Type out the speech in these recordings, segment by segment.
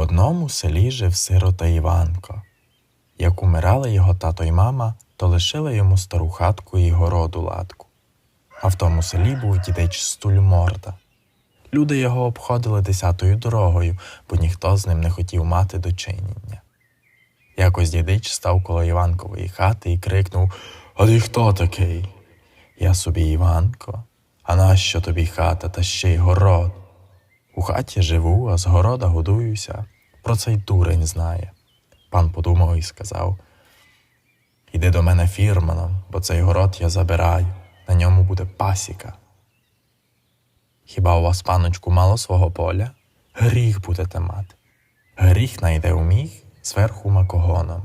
одному селі жив сирота Іванко. Як умирали його тато й мама, то лишили йому стару хатку і городу латку. А в тому селі був дідич Стульморда. Люди його обходили десятою дорогою, бо ніхто з ним не хотів мати дочинення. Якось дідич став коло Іванкової хати і крикнув А ти хто такий? Я собі Іванко, а нащо тобі хата та ще й город? У хаті живу, а з города годуюся. Про цей дурень знає. Пан подумав і сказав: Іди до мене фірманом, бо цей город я забираю, на ньому буде пасіка. Хіба у вас, паночку, мало свого поля? Гріх будете мати. Гріх найде у міг зверху макогоном.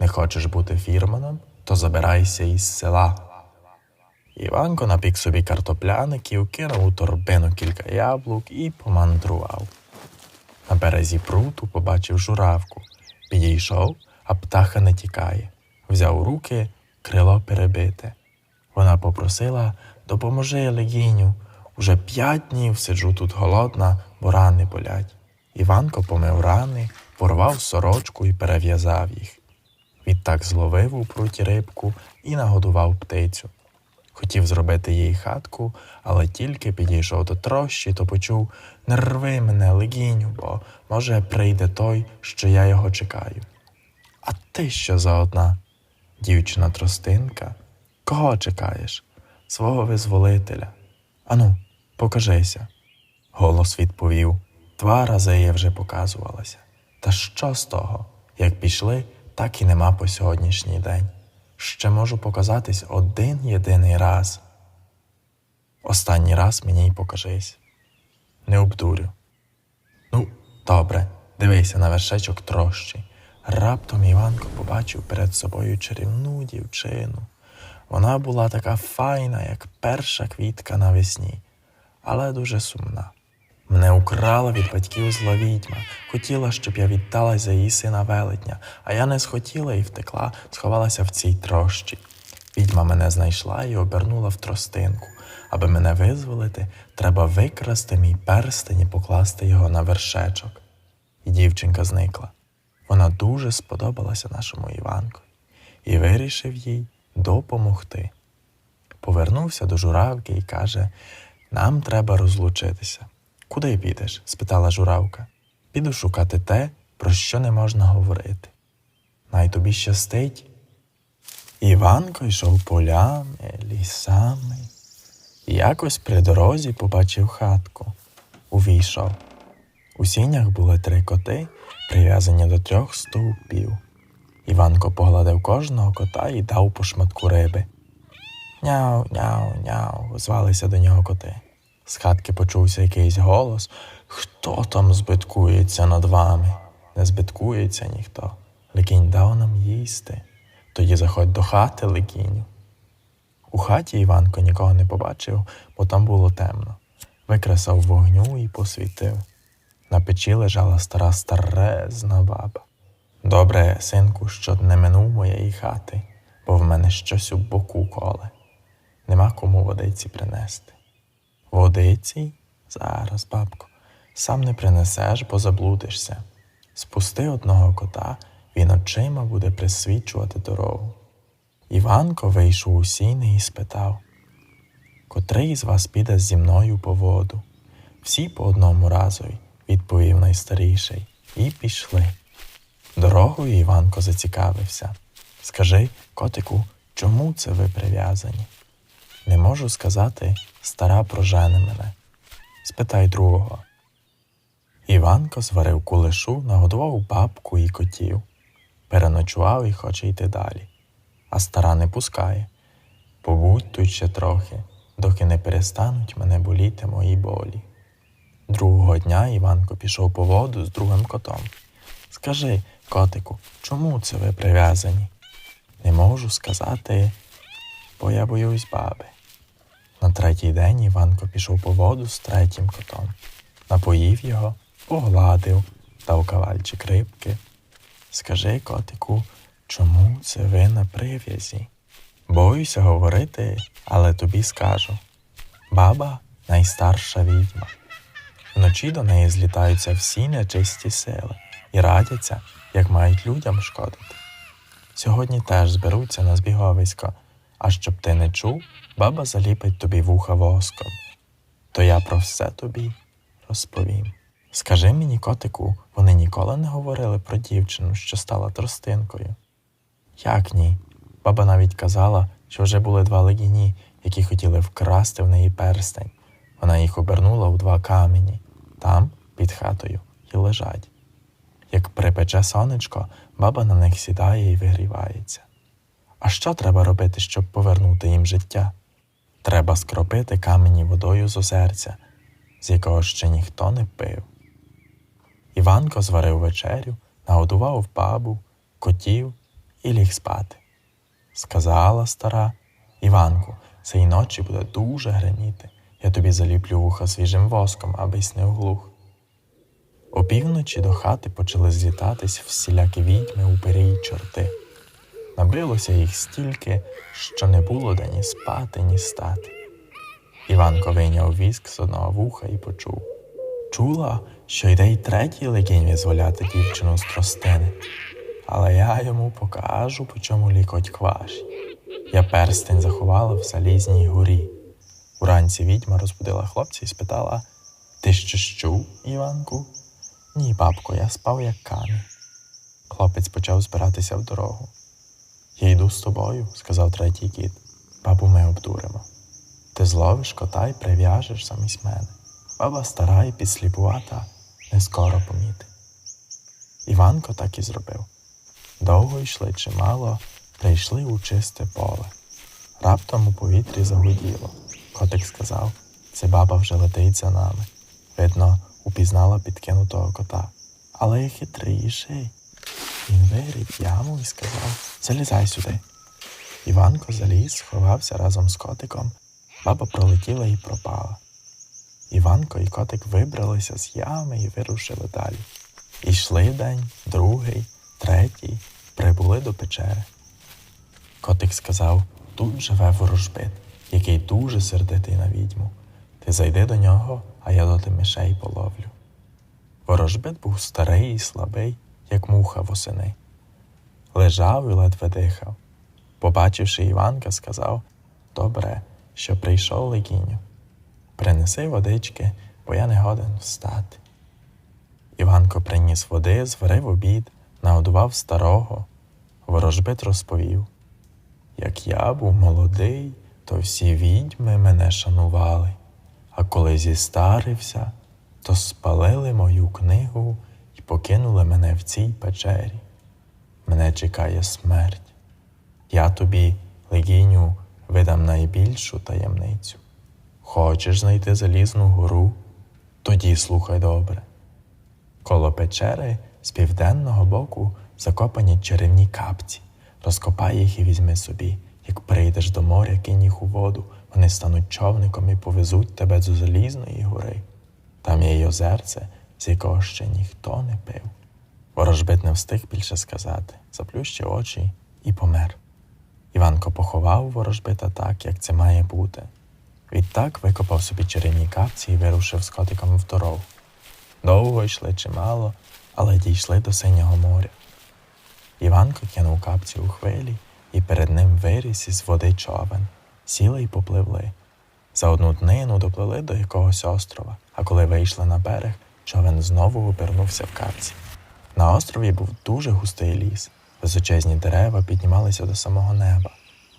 Не хочеш бути фірманом, то забирайся із села. Іванко напік собі картопляників, кинув у торбину кілька яблук і помандрував. На березі пруту побачив журавку, підійшов, а птаха не тікає. Взяв у руки крило перебите. Вона попросила допоможи легіню. Уже п'ять днів сиджу тут голодна, бо рани болять. Іванко помив рани, порвав сорочку і перев'язав їх. Відтак зловив у пруті рибку і нагодував птицю. Хотів зробити їй хатку, але тільки підійшов до трощі, то почув Не рви мене, легіню, бо, може, прийде той, що я його чекаю. А ти що за одна? Дівчина тростинка. Кого чекаєш? Свого визволителя. Ану, покажися. Голос відповів Два рази я вже показувалася. Та що з того? Як пішли, так і нема по сьогоднішній день. Ще можу показатись один єдиний раз. Останній раз мені й покажись. Не обдурю. Ну, добре, дивися на вершечок трощі. Раптом Іванко побачив перед собою чарівну дівчину. Вона була така файна, як перша квітка навесні, але дуже сумна. Мене украла від батьків зла відьма, хотіла, щоб я віддалась за її сина велетня, а я не схотіла і втекла, сховалася в цій трощі. Відьма мене знайшла і обернула в тростинку. Аби мене визволити, треба викрасти мій перстень і покласти його на вершечок. І дівчинка зникла. Вона дуже сподобалася нашому Іванкові і вирішив їй допомогти. Повернувся до журавки і каже: Нам треба розлучитися. Куди підеш? спитала журавка. Піду шукати те, про що не можна говорити. Най тобі щастить. Іванко йшов полями, лісами. Якось при дорозі побачив хатку. Увійшов. У сінях були три коти, прив'язані до трьох стовпів. Іванко погладив кожного кота і дав по шматку риби. Няу, няу, няу, звалися до нього коти. З хатки почувся якийсь голос. Хто там збиткується над вами? Не збиткується ніхто. Ликінь дав нам їсти. Тоді заходь до хати, Ликіню. У хаті Іванко нікого не побачив, бо там було темно. Викресав вогню і посвітив. На печі лежала стара старезна баба. Добре, синку, що не минув моєї хати, бо в мене щось у боку коле. Нема кому водиці принести. Водиці? Зараз, бабко, сам не принесеш, бо заблудишся. Спусти одного кота, він очима буде присвічувати дорогу. Іванко вийшов у сіни і спитав Котрий з вас піде зі мною по воду? Всі по одному разові, відповів найстаріший, і пішли. Дорогою Іванко зацікавився. Скажи, котику, чому це ви прив'язані? Не можу сказати, стара прожене мене. Спитай другого. Іванко зварив кулешу, нагодував бабку і котів, переночував і хоче йти далі, а стара не пускає. Побудь тут ще трохи, доки не перестануть мене боліти мої болі. Другого дня Іванко пішов по воду з другим котом. Скажи, котику, чому це ви прив'язані? Не можу сказати, бо я боюсь баби. На третій день Іванко пішов по воду з третім котом, напоїв його, погладив, дав кавальчик рибки. Скажи, котику, чому це ви на прив'язі? Боюся говорити, але тобі скажу. Баба найстарша відьма. Вночі до неї злітаються всі нечисті сили і радяться, як мають людям шкодити. Сьогодні теж зберуться на збіговисько, а щоб ти не чув, баба заліпить тобі вуха воском. То я про все тобі розповім. Скажи мені, котику, вони ніколи не говорили про дівчину, що стала тростинкою. Як ні? Баба навіть казала, що вже були два легіні, які хотіли вкрасти в неї перстень. Вона їх обернула у два камені, там, під хатою, і лежать. Як припече сонечко, баба на них сідає і вигрівається. А що треба робити, щоб повернути їм життя? Треба скропити камені водою з озерця, з якого ще ніхто не пив. Іванко зварив вечерю, нагодував бабу, котів і ліг спати. Сказала стара Іванку, цієї ночі буде дуже гриміти. Я тобі заліплю вуха свіжим воском, абись не оглух. Опівночі до хати почали злітатись всілякі відьми, упирі й чорти. Набилося їх стільки, що не було де ні спати, ні стати. Іванко вийняв віск з одного вуха і почув. Чула, що йде й третій легінь визволяти дівчину з тростини. Але я йому покажу, по чому лікоть кваші. Я перстень заховала в залізній горі. Уранці відьма розбудила хлопця і спитала: Ти що чув, Іванку? Ні, бабко, я спав як камінь. Хлопець почав збиратися в дорогу. Я йду з тобою, сказав третій кіт. Бабу ми обдуримо. Ти зловиш кота і прив'яжеш замість мене. Баба стара і підсліпувата, не скоро поміти. Іванко так і зробив. Довго йшли чимало, прийшли у чисте поле. Раптом у повітрі загуділо. Котик сказав, це баба вже летить за нами. Видно, упізнала підкинутого кота. Але я хитріший. Він вирів яму і сказав Залізай сюди. Іванко заліз, сховався разом з котиком. Баба пролетіла і пропала. Іванко і котик вибралися з ями і вирушили далі. Ішли день, другий, третій, прибули до печери. Котик сказав тут живе ворожбит, який дуже сердитий на відьму. Ти зайди до нього, а я до мишей половлю. Ворожбит був старий і слабий, як муха восени. Лежав і ледве дихав. Побачивши Іванка, сказав Добре, що прийшов легіню. Принеси водички, бо я не годен встати. Іванко приніс води, зварив обід, нагодував старого. Ворожбит розповів як я був молодий, то всі відьми мене шанували, а коли зістарився, то спалили мою книгу покинули мене в цій печері. Мене чекає смерть. Я тобі, легіню, видам найбільшу таємницю. Хочеш знайти залізну гору? Тоді слухай добре. Коло печери з південного боку закопані чарівні капці. Розкопай їх і візьми собі. Як прийдеш до моря, кинь їх у воду, вони стануть човником і повезуть тебе до залізної гори. Там є й озерце, з якого ще ніхто не пив. Ворожбит не встиг більше сказати, заплющив очі і помер. Іванко поховав ворожбита так, як це має бути. Відтак викопав собі чарівні капці і вирушив з котиком в дорогу. Довго йшли чимало, але дійшли до синього моря. Іванко кинув капці у хвилі, і перед ним виріс із води човен. Сіли й попливли. За одну днину доплили до якогось острова, а коли вийшли на берег, човен знову обернувся в капці. На острові був дуже густий ліс, височезні дерева піднімалися до самого неба.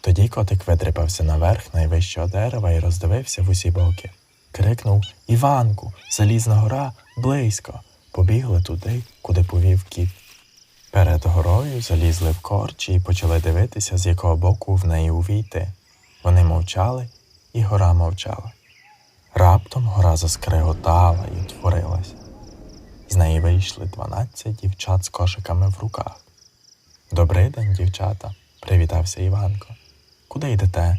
Тоді котик видрипався наверх найвищого дерева і роздивився в усі боки. Крикнув Іванку, залізна гора близько. Побігли туди, куди повів кіт. Перед горою залізли в корчі і почали дивитися, з якого боку в неї увійти. Вони мовчали, і гора мовчала. Раптом гора заскреготала і утворилась. З неї вийшли дванадцять дівчат з кошиками в руках. Добрий день, дівчата, привітався Іванко. Куди йдете?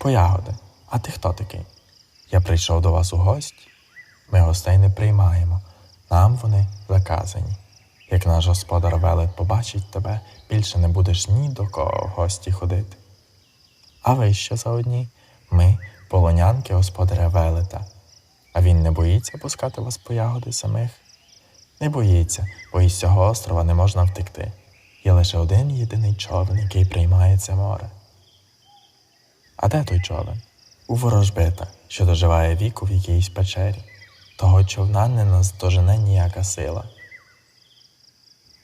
По ягоди. А ти хто такий? Я прийшов до вас у гості. Ми гостей не приймаємо. Нам вони заказані. Як наш господар велет побачить тебе, більше не будеш ні до кого в гості ходити. А ви що за одні? Ми полонянки господаря велета. А він не боїться пускати вас по ягоди самих? Не боїться, бо із цього острова не можна втекти. Є лише один єдиний човен, який приймає це море. А де той човен? У ворожбита, що доживає віку в якійсь печері. Того човна не наздожене ніяка сила.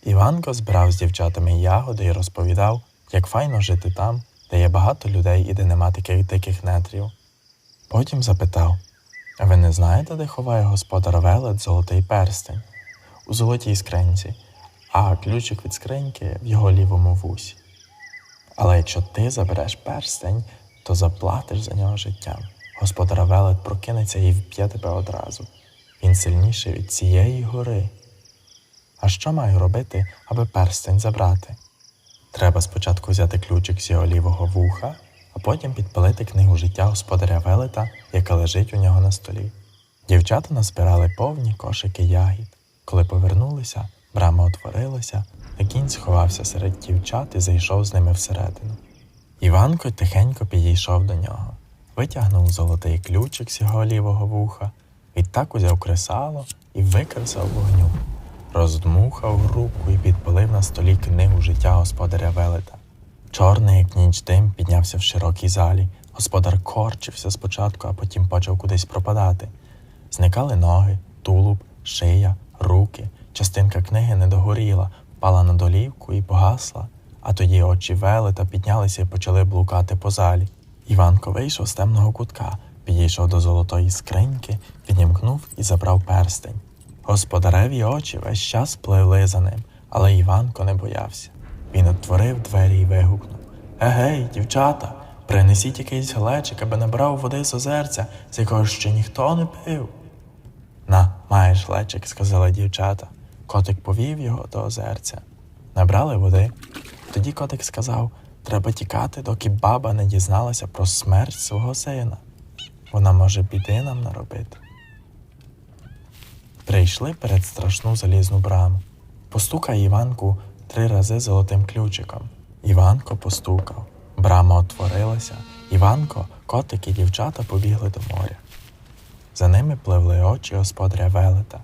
Іванко збирав з дівчатами ягоди і розповідав, як файно жити там, де є багато людей і де нема таких диких нетрів. Потім запитав А ви не знаєте, де ховає господар велет золотий перстень? У золотій скринці, а ключик від скриньки в його лівому вусі. Але якщо ти забереш перстень, то заплатиш за нього життям. Господар велет прокинеться і вб'є тебе одразу. Він сильніший від цієї гори. А що маю робити, аби перстень забрати? Треба спочатку взяти ключик з його лівого вуха, потім підпалити книгу життя господаря Велета, яка лежить у нього на столі. Дівчата назбирали повні кошики ягід. Коли повернулися, брама отворилася, а кінь сховався серед дівчат і зайшов з ними всередину. Іванко тихенько підійшов до нього, витягнув золотий ключик з його лівого вуха, відтак узяв кресало і викрився вогню роздмухав руку і підпалив на столі книгу життя господаря Велета. Чорний, як ніч дим, піднявся в широкій залі. Господар корчився спочатку, а потім почав кудись пропадати. Зникали ноги, тулуб, шия, руки. Частинка книги не догоріла, впала на долівку і погасла, а тоді очі велета піднялися і почали блукати по залі. Іванко вийшов з темного кутка, підійшов до золотої скриньки, відімкнув і забрав перстень. Господареві очі весь час пливли за ним, але Іванко не боявся. Він отворив двері і вигукнув Егей, дівчата, принесіть якийсь глечик, аби набрав води з озерця, з якого ще ніхто не пив. На, маєш глечик, сказали дівчата. Котик повів його до озерця. Набрали води. Тоді котик сказав треба тікати, доки баба не дізналася про смерть свого сина. Вона може біди нам наробити. Прийшли перед страшну залізну браму. Постукає Іванку три рази золотим ключиком. Іванко постукав. Брама отворилася. Іванко, котик і дівчата побігли до моря. За ними пливли очі господаря велета.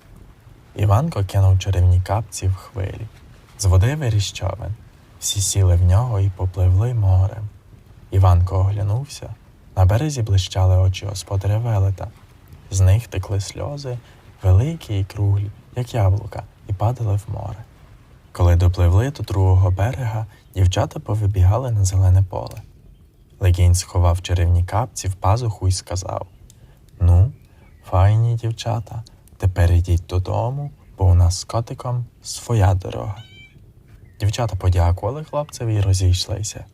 Іванко кинув чарівні капці в хвилі. З води виріс. Всі сіли в нього і попливли морем. Іванко оглянувся. На березі блищали очі господаря велета. З них текли сльози, великі і круглі, як яблука, і падали в море. Коли допливли до другого берега, дівчата повибігали на зелене поле. Легінь сховав чарівні капці в пазуху і сказав Ну, файні дівчата, тепер йдіть додому, бо у нас з котиком своя дорога. Дівчата подякували хлопцеві і розійшлися.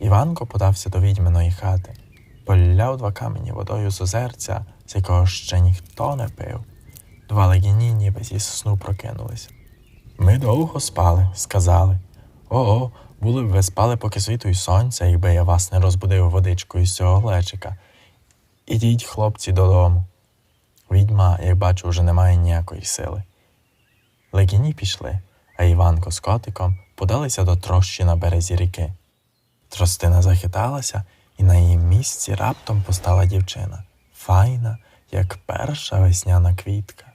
Іванко подався до відьминої хати, поляв два камені водою з озерця, з якого ще ніхто не пив. Два легіні ніби зі сну прокинулися. Ми довго спали, сказали. Ого, були б ви спали, поки світу й сонця, якби я вас не розбудив водичкою з цього глечика. Ідіть, хлопці, додому. Відьма, як бачу, вже немає ніякої сили. Легіні пішли, а Іванко з котиком подалися до трощі на березі ріки. Тростина захиталася, і на її місці раптом постала дівчина, файна, як перша весняна квітка.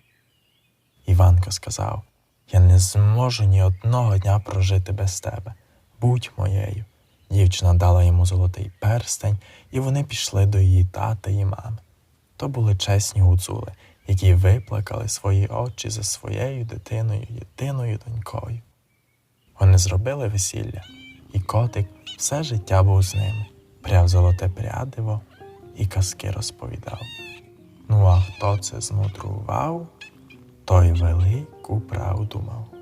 Іванко сказав Я не зможу ні одного дня прожити без тебе. Будь моєю. Дівчина дала йому золотий перстень, і вони пішли до її тата і мами. То були чесні гуцули, які виплакали свої очі за своєю дитиною, єдиною донькою. Вони зробили весілля, і котик все життя був з ними, пряв золоте прядиво і казки розповідав. Ну а хто це змудрував, той велику правду мав.